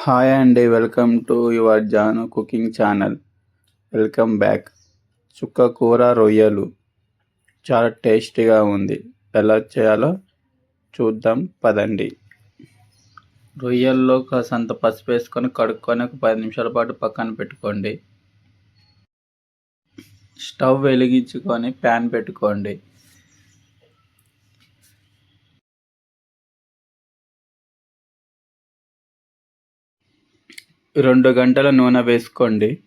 Hi అండి welcome to your Janu cooking channel welcome back చుక్క కూర రొయ్యలు చాలా టేస్టీగా ఉంది ఎలా చేయాలో చూద్దాం పదండి రొయ్యల్లో కాసంత పసుపు వేసుకొని కడుక్కొని ఒక పది నిమిషాల పాటు పక్కన పెట్టుకోండి స్టవ్ వెలిగించుకొని ప్యాన్ పెట్టుకోండి రెండు గంటల నూనె వేసుకోండి.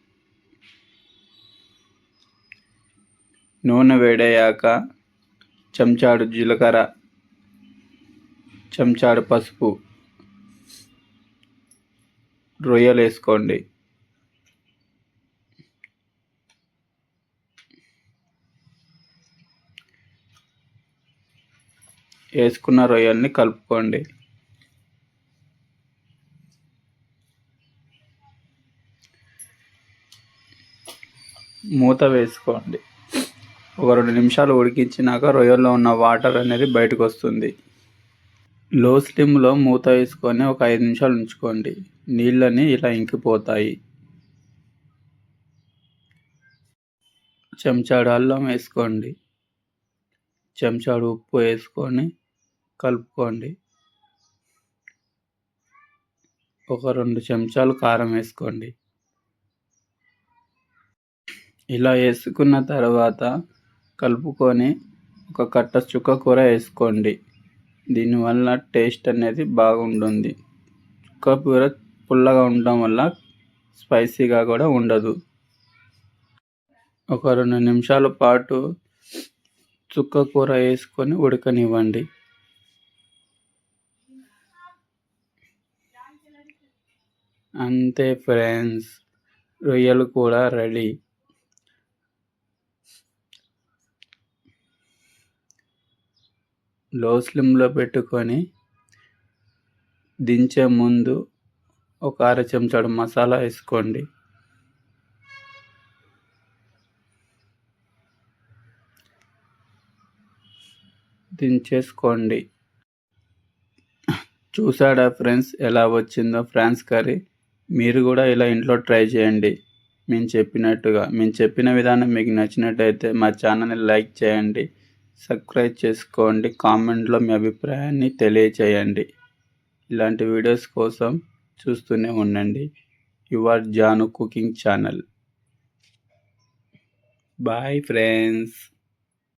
నూనె వేడయ్యాక చెంచాడు జీలకర్ర చెంచాడు పసుపు రొయ్యలు వేసుకోండి వేసుకున్న రొయ్యల్ని కలుపుకోండి. మూత వేసుకోండి. ఒక రెండు నిమిషాలు ఉడికించినాక రొయ్యల్లో ఉన్న వాటర్ అనేది బయటకు వస్తుంది లో స్లిమ్లో మూత వేసుకొని ఒక ఐదు నిమిషాలు ఉంచుకోండి. నీళ్ళని ఇలా ఇంకిపోతాయి. చెంచాడు అల్లం వేసుకోండి. చెంచాడు ఉప్పు వేసుకొని కలుపుకోండి. ఒక రెండు చెంచాలు కారం వేసుకోండి. ఇలా వేసుకున్న తర్వాత కలుపుకొని ఒక కట్ట చుక్క కూర వేసుకోండి. దీనివల్ల టేస్ట్ అనేది బాగుంటుంది. చుక్క కూర పుల్లగా ఉండడం వల్ల స్పైసీగా కూడా ఉండదు. ఒక రెండు నిమిషాల పాటు చుక్క కూర వేసుకొని ఉడకనివ్వండి. అంతే ఫ్రెండ్స్ రొయ్యలు కూడా రెడీ. లో స్లిమ్లో పెట్టుకొని దించే ముందు ఒక అర చెంచాడు మసాలా వేసుకోండి. దించేసుకోండి. చూసాడా ఫ్రెండ్స్ ఎలా వచ్చిందో ఫ్రాన్స్ కర్రీ? మీరు కూడా ఇలా ఇంట్లో ట్రై చేయండి. మేము చెప్పినట్టుగా మేము చెప్పిన విధానం మీకు నచ్చినట్టయితే మా ఛానల్ని లైక్ చేయండి. సబ్స్క్రైబ్ చేసుకోండి కామెంట్లో మీ అభిప్రాయాన్ని తెలియచేయండి. ఇలాంటి వీడియోస్ కోసం చూస్తూనే ఉండండి. Your Janu cooking channel. Bye friends.